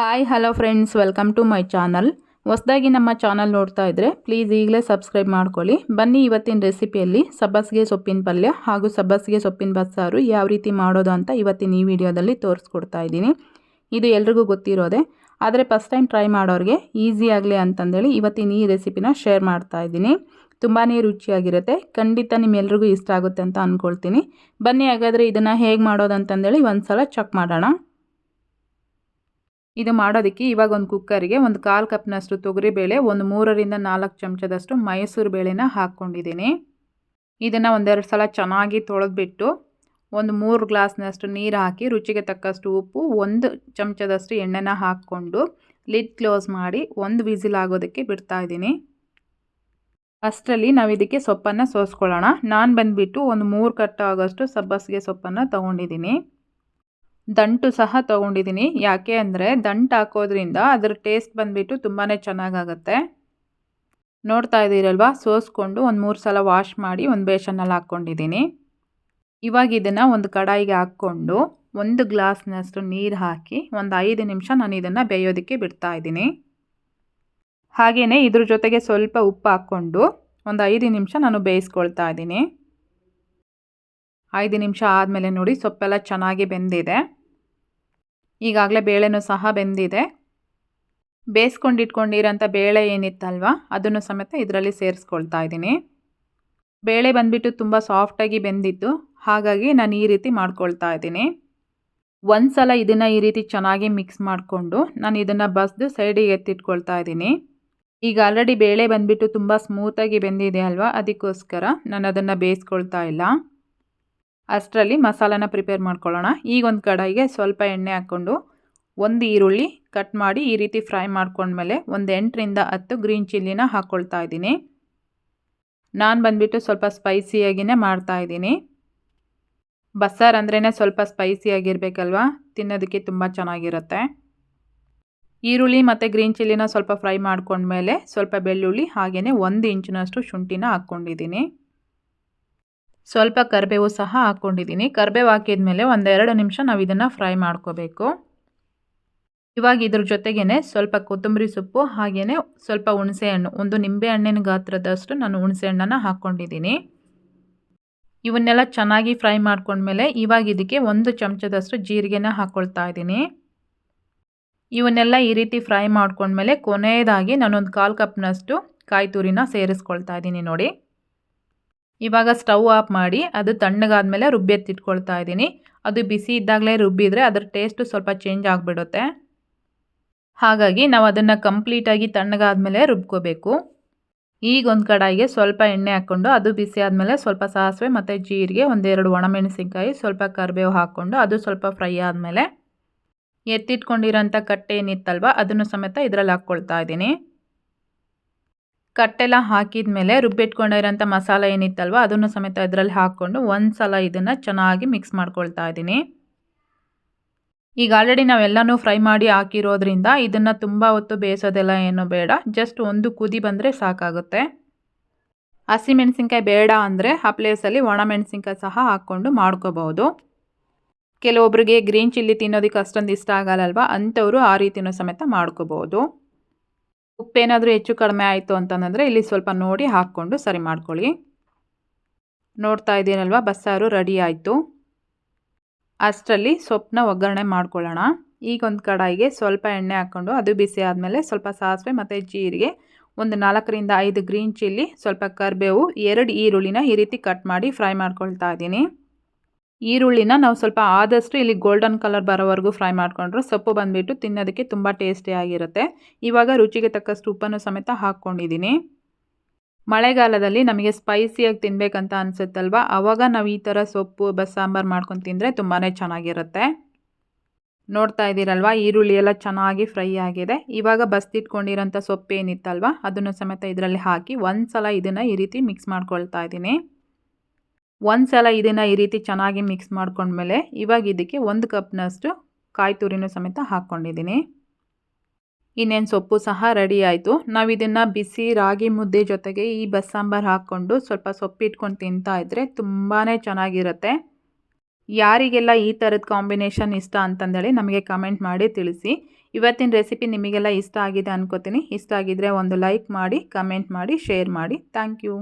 Hi hello friends welcome to my channel ಹೊಸದಾಗಿ ನಮ್ಮ channel ನೋಡ್ತಾ ಇದ್ದರೆ ಪ್ಲೀಸ್ ಈಗಲೇ ಸಬ್ಸ್ಕ್ರೈಬ್ ಮಾಡ್ಕೊಳ್ಳಿ. ಬನ್ನಿ ಇವತ್ತಿನ ರೆಸಿಪಿಯಲ್ಲಿ ಸಬ್ಬಸ್ಗೆ ಸೊಪ್ಪಿನ ಪಲ್ಯ ಹಾಗೂ ಸಬ್ಬಸ್ಗೆ ಸೊಪ್ಪಿನ ಬಸ್ಸಾರು ಯಾವ ರೀತಿ ಮಾಡೋದು ಅಂತ ಇವತ್ತಿನ ಈ ವಿಡಿಯೋದಲ್ಲಿ ತೋರಿಸ್ಕೊಡ್ತಾ ಇದ್ದೀನಿ. ಇದು ಎಲ್ರಿಗೂ ಗೊತ್ತಿರೋದೆ. ಆದರೆ ಫಸ್ಟ್ ಟೈಮ್ ಟ್ರೈ ಮಾಡೋರಿಗೆ ಈಸಿ ಆಗಲಿ ಅಂತಂದೇಳಿ ಇವತ್ತಿನ ಈ ರೆಸಿಪಿನ ಶೇರ್ ಮಾಡ್ತಾ ಇದ್ದೀನಿ. ತುಂಬಾ ರುಚಿಯಾಗಿರುತ್ತೆ. ಖಂಡಿತ ನಿಮ್ಮೆಲ್ರಿಗೂ ಇಷ್ಟ ಆಗುತ್ತೆ ಅಂತ ಅಂದ್ಕೊಳ್ತೀನಿ ಬನ್ನಿ ಹಾಗಾದರೆ ಇದನ್ನು ಹೇಗೆ ಮಾಡೋದು ಅಂತಂದೇಳಿ ಒಂದು ಸಲ ಚೆಕ್ ಮಾಡೋಣ. ಇದು ಮಾಡೋದಕ್ಕೆ ಇವಾಗ ಒಂದು ಕುಕ್ಕರಿಗೆ ಒಂದು ಕಾಲು ಕಪ್ನಷ್ಟು ತೊಗರಿಬೇಳೆ, ಒಂದು ಮೂರರಿಂದ ನಾಲ್ಕು ಚಮಚದಷ್ಟು ಮೈಸೂರು ಬೇಳೆನ ಹಾಕ್ಕೊಂಡಿದ್ದೀನಿ. ಇದನ್ನು ಒಂದೆರಡು ಸಲ ಚೆನ್ನಾಗಿ ತೊಳೆದ್ಬಿಟ್ಟು ಒಂದು ಮೂರು ಗ್ಲಾಸ್ನಷ್ಟು ನೀರು ಹಾಕಿ ರುಚಿಗೆ ತಕ್ಕಷ್ಟು ಉಪ್ಪು, ಒಂದು ಚಮಚದಷ್ಟು ಎಣ್ಣೆನ ಹಾಕ್ಕೊಂಡು ಲಿಡ್ ಕ್ಲೋಸ್ ಮಾಡಿ ಒಂದು ವಿಸಿಲ್ ಆಗೋದಕ್ಕೆ ಬಿಡ್ತಾ ಇದ್ದೀನಿ. ಅಷ್ಟರಲ್ಲಿ ನಾವು ಇದಕ್ಕೆ ಸೊಪ್ಪನ್ನು ಸೋಸ್ಕೊಳ್ಳೋಣ. ನಾನು ಬಂದುಬಿಟ್ಟು ಒಂದು ಮೂರು ಕಟ್ಟಾಗೋಷ್ಟು ಸಬ್ಬಸಿಗೆ ಸೊಪ್ಪನ್ನು ತೊಗೊಂಡಿದ್ದೀನಿ. ದಂಟು ಸಹ ತೊಗೊಂಡಿದ್ದೀನಿ ಯಾಕೆ ಅಂದರೆ ದಂಟು ಹಾಕೋದ್ರಿಂದ ಅದರ ಟೇಸ್ಟ್ ಬಂದುಬಿಟ್ಟು ತುಂಬಾ ಚೆನ್ನಾಗಾಗತ್ತೆ. ನೋಡ್ತಾ ಇದ್ದೀರಲ್ವಾ? ಸೋಸ್ಕೊಂಡು ಒಂದು ಮೂರು ಸಲ ವಾಶ್ ಮಾಡಿ ಒಂದು ಬೇಷನ್ನಲ್ಲಿ ಹಾಕ್ಕೊಂಡಿದ್ದೀನಿ ಇವಾಗ ಇದನ್ನು ಒಂದು ಕಡಾಯಿಗೆ ಹಾಕ್ಕೊಂಡು ಒಂದು ಗ್ಲಾಸ್ನಷ್ಟು ನೀರು ಹಾಕಿ ಒಂದು ಐದು ನಿಮಿಷ ನಾನು ಇದನ್ನು ಬೇಯೋದಕ್ಕೆ ಬಿಡ್ತಾ ಇದ್ದೀನಿ. ಹಾಗೆಯೇ ಇದ್ರ ಜೊತೆಗೆ ಸ್ವಲ್ಪ ಉಪ್ಪು ಹಾಕ್ಕೊಂಡು ಒಂದು ಐದು ನಿಮಿಷ ನಾನು ಬೇಯಿಸ್ಕೊಳ್ತಾ ಇದ್ದೀನಿ. ಐದು ನಿಮಿಷ ಆದಮೇಲೆ ನೋಡಿ ಸೊಪ್ಪೆಲ್ಲ ಚೆನ್ನಾಗಿ ಬೆಂದಿದೆ. ಈಗಾಗಲೇ ಬೇಳೆನೂ ಸಹ ಬೆಂದಿದೆ. ಬೇಯಿಸ್ಕೊಂಡಿಟ್ಕೊಂಡಿರೋಂಥ ಬೇಳೆ ಏನಿತ್ತಲ್ವ, ಅದನ್ನು ಸಮೇತ ಇದರಲ್ಲಿ ಸೇರಿಸ್ಕೊಳ್ತಾ ಇದ್ದೀನಿ. ಬೇಳೆ ಬಂದುಬಿಟ್ಟು ತುಂಬ ಸಾಫ್ಟಾಗಿ ಬೆಂದಿತ್ತು, ಹಾಗಾಗಿ ನಾನು ಈ ರೀತಿ ಮಾಡ್ಕೊಳ್ತಾ ಇದ್ದೀನಿ. ಒಂದು ಸಲ ಇದನ್ನು ಈ ರೀತಿ ಚೆನ್ನಾಗಿ ಮಿಕ್ಸ್ ಮಾಡಿಕೊಂಡು ನಾನು ಇದನ್ನು ಬಸ್ದು ಸೈಡಿಗೆ ಎತ್ತಿಟ್ಕೊಳ್ತಾ ಇದ್ದೀನಿ. ಈಗ ಆಲ್ರೆಡಿ ಬೇಳೆ ಬಂದುಬಿಟ್ಟು ತುಂಬ ಸ್ಮೂತಾಗಿ ಬೆಂದಿದೆ ಅಲ್ವಾ, ಅದಕ್ಕೋಸ್ಕರ ನಾನು ಅದನ್ನು ಬೇಯಿಸ್ಕೊಳ್ತಾ ಇಲ್ಲ. ಅಷ್ಟರಲ್ಲಿ ಮಸಾಲಾನ ಪ್ರಿಪೇರ್ ಮಾಡ್ಕೊಳ್ಳೋಣ. ಈಗ ಒಂದು ಕಡಾಯಿಗೆ ಸ್ವಲ್ಪ ಎಣ್ಣೆ ಹಾಕ್ಕೊಂಡು ಒಂದು ಈರುಳ್ಳಿ ಕಟ್ ಮಾಡಿ ಈ ರೀತಿ ಫ್ರೈ ಮಾಡ್ಕೊಂಡ್ಮೇಲೆ ಒಂದು ಎಂಟರಿಂದ ಹತ್ತು ಗ್ರೀನ್ ಚಿಲ್ಲಿನ ಹಾಕ್ಕೊಳ್ತಾ ಇದ್ದೀನಿ. ನಾನು ಬಂದುಬಿಟ್ಟು ಸ್ವಲ್ಪ ಸ್ಪೈಸಿಯಾಗಿಯೇ ಮಾಡ್ತಾಯಿದ್ದೀನಿ ಬಸ್ಸಾರು ಅಂದ್ರೇ ಸ್ವಲ್ಪ ಸ್ಪೈಸಿಯಾಗಿರಬೇಕಲ್ವಾ ತಿನ್ನೋದಕ್ಕೆ ತುಂಬ ಚೆನ್ನಾಗಿರುತ್ತೆ. ಈರುಳ್ಳಿ ಮತ್ತು ಗ್ರೀನ್ ಚಿಲ್ಲಿನ ಸ್ವಲ್ಪ ಫ್ರೈ ಮಾಡ್ಕೊಂಡ್ಮೇಲೆ ಸ್ವಲ್ಪ ಬೆಳ್ಳುಳ್ಳಿ ಹಾಗೆಯೇ ಒಂದು ಇಂಚಿನಷ್ಟು ಶುಂಠಿನ ಹಾಕ್ಕೊಂಡಿದ್ದೀನಿ. ಸ್ವಲ್ಪ ಕರಿಬೇವು ಸಹ ಹಾಕ್ಕೊಂಡಿದ್ದೀನಿ. ಕರಿಬೇವು ಹಾಕಿದ್ಮೇಲೆ ಒಂದೆರಡು ನಿಮಿಷ ನಾವು ಇದನ್ನು ಫ್ರೈ ಮಾಡ್ಕೋಬೇಕು. ಇವಾಗ ಇದ್ರ ಜೊತೆಗೇ ಸ್ವಲ್ಪ ಕೊತ್ತಂಬರಿ ಸೊಪ್ಪು ಹಾಗೆಯೇ ಸ್ವಲ್ಪ ಹುಣಸೆಹಣ್ಣು. ಒಂದು ನಿಂಬೆ ಹಣ್ಣಿನ ಗಾತ್ರದಷ್ಟು ನಾನು ಹುಣಸೆಹಣ್ಣನ್ನು ಹಾಕ್ಕೊಂಡಿದ್ದೀನಿ ಇವನ್ನೆಲ್ಲ ಚೆನ್ನಾಗಿ ಫ್ರೈ ಮಾಡ್ಕೊಂಡ್ಮೇಲೆ ಇವಾಗ ಇದಕ್ಕೆ ಒಂದು ಚಮಚದಷ್ಟು ಜೀರಿಗೆನ ಹಾಕ್ಕೊಳ್ತಾ ಇದ್ದೀನಿ. ಇವನ್ನೆಲ್ಲ ಈ ರೀತಿ ಫ್ರೈ ಮಾಡ್ಕೊಂಡ್ಮೇಲೆ ಕೊನೆಯದಾಗಿ ನಾನೊಂದು ಕಾಲು ಕಪ್ನಷ್ಟು ಕಾಯಿ ತುರಿನ ಸೇರಿಸ್ಕೊಳ್ತಾ ಇದ್ದೀನಿ ನೋಡಿ. ಇವಾಗ ಸ್ಟವ್ ಆಫ್ ಮಾಡಿ ಅದು ತಣ್ಣಗಾದ್ಮೇಲೆ ರುಬ್ಬಿ ಎತ್ತಿಟ್ಕೊಳ್ತಾ ಇದ್ದೀನಿ. ಅದು ಬಿಸಿ ಇದ್ದಾಗಲೇ ರುಬ್ಬಿದರೆ ಅದರ ಟೇಸ್ಟು ಸ್ವಲ್ಪ ಚೇಂಜ್ ಆಗಿಬಿಡುತ್ತೆ. ಹಾಗಾಗಿ ನಾವು ಅದನ್ನು ಕಂಪ್ಲೀಟಾಗಿ ತಣ್ಣಗಾದ್ಮೇಲೆ ರುಬ್ಕೋಬೇಕು. ಈಗ ಒಂದು ಕಡಾಯಿಗೆ ಸ್ವಲ್ಪ ಎಣ್ಣೆ ಹಾಕ್ಕೊಂಡು ಅದು ಬಿಸಿ ಆದಮೇಲೆ ಸ್ವಲ್ಪ ಸಾಸಿವೆ ಮತ್ತು ಜೀರಿಗೆ, ಒಂದೆರಡು ಒಣಮೆಣಸಿನ್ಕಾಯಿ, ಸ್ವಲ್ಪ ಕರಿಬೇವು ಹಾಕ್ಕೊಂಡು ಅದು ಸ್ವಲ್ಪ ಫ್ರೈ ಆದಮೇಲೆ ಎತ್ತಿಟ್ಕೊಂಡಿರೋಂಥ ಕಟ್ಟೆ ಏನಿತ್ತಲ್ವ ಅದನ್ನು ಸಮೇತ ಇದರಲ್ಲಿ ಹಾಕ್ಕೊಳ್ತಾ ಇದ್ದೀನಿ. ಕಟ್ಟೆಲ್ಲ ಹಾಕಿದ ಮೇಲೆ ರುಬ್ಬಿಟ್ಕೊಂಡಿರೋಂಥ ಮಸಾಲೆ ಏನಿತ್ತಲ್ವ, ಅದನ್ನು ಸಮೇತ ಇದರಲ್ಲಿ ಹಾಕ್ಕೊಂಡು ಒಂದು ಸಲ ಇದನ್ನು ಚೆನ್ನಾಗಿ ಮಿಕ್ಸ್ ಮಾಡ್ಕೊಳ್ತಾ ಇದ್ದೀನಿ. ಈಗ ಆಲ್ರೆಡಿ ನಾವೆಲ್ಲನೂ ಫ್ರೈ ಮಾಡಿ ಹಾಕಿರೋದ್ರಿಂದ ಇದನ್ನು ತುಂಬ ಹೊತ್ತು ಬೇಯಿಸೋದೆಲ್ಲ ಏನೂ ಬೇಡ ಜಸ್ಟ್ ಒಂದು ಕುದಿ ಬಂದರೆ ಸಾಕಾಗುತ್ತೆ. ಹಸಿಮೆಣಸಿನ್ಕಾಯಿ ಬೇಡ ಅಂದರೆ ಆ ಪ್ಲೇಸಲ್ಲಿ ಒಣಮೆಣಸಿನ್ಕಾಯಿ ಸಹ ಹಾಕ್ಕೊಂಡು ಮಾಡ್ಕೋಬೋದು ಕೆಲವೊಬ್ಬರಿಗೆ ಗ್ರೀನ್ ಚಿಲ್ಲಿ ತಿನ್ನೋದಕ್ಕೆ ಅಷ್ಟೊಂದು ಇಷ್ಟ ಆಗಲ್ಲಲ್ವ ಅಂಥವರು ಆ ರೀತಿಯೂ ಸಮೇತ ಮಾಡ್ಕೋಬೋದು ಉಪ್ಪೇನಾದರೂ ಹೆಚ್ಚು ಕಡಿಮೆ ಆಯಿತು ಅಂತಂದರೆ ಇಲ್ಲಿ ಸ್ವಲ್ಪ ನೋಡಿ ಹಾಕ್ಕೊಂಡು ಸರಿ ಮಾಡ್ಕೊಳ್ಳಿ. ನೋಡ್ತಾ ಇದ್ದೀನಲ್ವ ಬಸ್ಸಾರು ರೆಡಿ ಆಯಿತು. ಅಷ್ಟರಲ್ಲಿ ಸೊಪ್ಪನ್ನ ಒಗ್ಗರಣೆ ಮಾಡ್ಕೊಳ್ಳೋಣ. ಈಗ ಒಂದು ಕಡಾಯಿಗೆ ಸ್ವಲ್ಪ ಎಣ್ಣೆ ಹಾಕ್ಕೊಂಡು ಅದು ಬಿಸಿ ಆದಮೇಲೆ ಸ್ವಲ್ಪ ಸಾಸಿವೆ ಮತ್ತು ಜೀರಿಗೆ, ಒಂದು ನಾಲ್ಕರಿಂದ ಐದು ಗ್ರೀನ್ ಚಿಲ್ಲಿ, ಸ್ವಲ್ಪ ಕರಿಬೇವು, ಎರಡು ಈರುಳ್ಳಿನ ಈ ರೀತಿ ಕಟ್ ಮಾಡಿ ಫ್ರೈ ಮಾಡ್ಕೊಳ್ತಾ ಇದ್ದೀನಿ. ಈರುಳ್ಳಿನ ನಾವು ಸ್ವಲ್ಪ ಆದಷ್ಟು ಇಲ್ಲಿ ಗೋಲ್ಡನ್ ಕಲರ್ ಬರೋವರೆಗೂ ಫ್ರೈ ಮಾಡಿಕೊಂಡ್ರೆ. ಸೊಪ್ಪು ಬಂದುಬಿಟ್ಟು ತಿನ್ನೋದಕ್ಕೆ ತುಂಬ ಟೇಸ್ಟಿಯಾಗಿರುತ್ತೆ ಇವಾಗ ರುಚಿಗೆ ತಕ್ಕಷ್ಟು ಉಪ್ಪನ್ನು ಸಮೇತ ಹಾಕ್ಕೊಂಡಿದ್ದೀನಿ. ಮಳೆಗಾಲದಲ್ಲಿ ನಮಗೆ ಸ್ಪೈಸಿಯಾಗಿ ತಿನ್ನಬೇಕಂತ ಅನಿಸುತ್ತಲ್ವ? ಆವಾಗ ನಾವು ಈ ಥರ ಸೊಪ್ಪು, ಬಸ್ಸಾಂಬಾರು ಮಾಡ್ಕೊಂಡು ತಿಂದರೆ ತುಂಬಾ ಚೆನ್ನಾಗಿರುತ್ತೆ. ನೋಡ್ತಾ ಇದ್ದೀರಲ್ವ? ಈರುಳ್ಳಿ ಎಲ್ಲ ಚೆನ್ನಾಗಿ ಫ್ರೈ ಆಗಿದೆ. ಇವಾಗ ಬಸ್ತಿಟ್ಕೊಂಡಿರೋಂಥ ಸೊಪ್ಪು ಏನಿತ್ತಲ್ವ ಅದನ್ನು ಸಮೇತ ಇದರಲ್ಲಿ ಹಾಕಿ ಒಂದು ಸಲ ಇದನ್ನು ಈ ರೀತಿ ಮಿಕ್ಸ್ ಮಾಡ್ಕೊಳ್ತಾ ಇದ್ದೀನಿ. ಒಂದು ಸಲ ಇದನ್ನು ಈ ರೀತಿ ಚೆನ್ನಾಗಿ ಮಿಕ್ಸ್ ಮಾಡ್ಕೊಂಡ್ಮೇಲೆ ಇವಾಗ ಇದಕ್ಕೆ ಒಂದು ಕಪ್ನಷ್ಟು ಕಾಯಿ ತುರಿನ ಸಮೇತ ಹಾಕ್ಕೊಂಡಿದ್ದೀನಿ. ಇನ್ನೇನು ಸೊಪ್ಪು ಸಹ ರೆಡಿ ಆಯಿತು. ನಾವು ಇದನ್ನು ಬಿಸಿ ರಾಗಿ ಮುದ್ದೆ ಜೊತೆಗೆ ಈ ಬಸ್ಸಾಂಬಾರು ಹಾಕ್ಕೊಂಡು ಸ್ವಲ್ಪ ಸೊಪ್ಪಿಟ್ಕೊಂಡು ತಿಂತಾ ಇದ್ದರೆ ತುಂಬಾ ಚೆನ್ನಾಗಿರುತ್ತೆ. ಯಾರಿಗೆಲ್ಲ ಈ ಥರದ ಕಾಂಬಿನೇಷನ್ ಇಷ್ಟ ಅಂತಂದೇಳಿ ನಮಗೆ ಕಮೆಂಟ್ ಮಾಡಿ ತಿಳಿಸಿ. ಇವತ್ತಿನ ರೆಸಿಪಿ ನಿಮಗೆಲ್ಲ ಇಷ್ಟ ಆಗಿದೆ ಅನ್ಕೋತೀನಿ. ಇಷ್ಟ ಆಗಿದ್ರೆ ಒಂದು ಲೈಕ್ ಮಾಡಿ, ಕಮೆಂಟ್ ಮಾಡಿ, ಶೇರ್ ಮಾಡಿ. Thank you.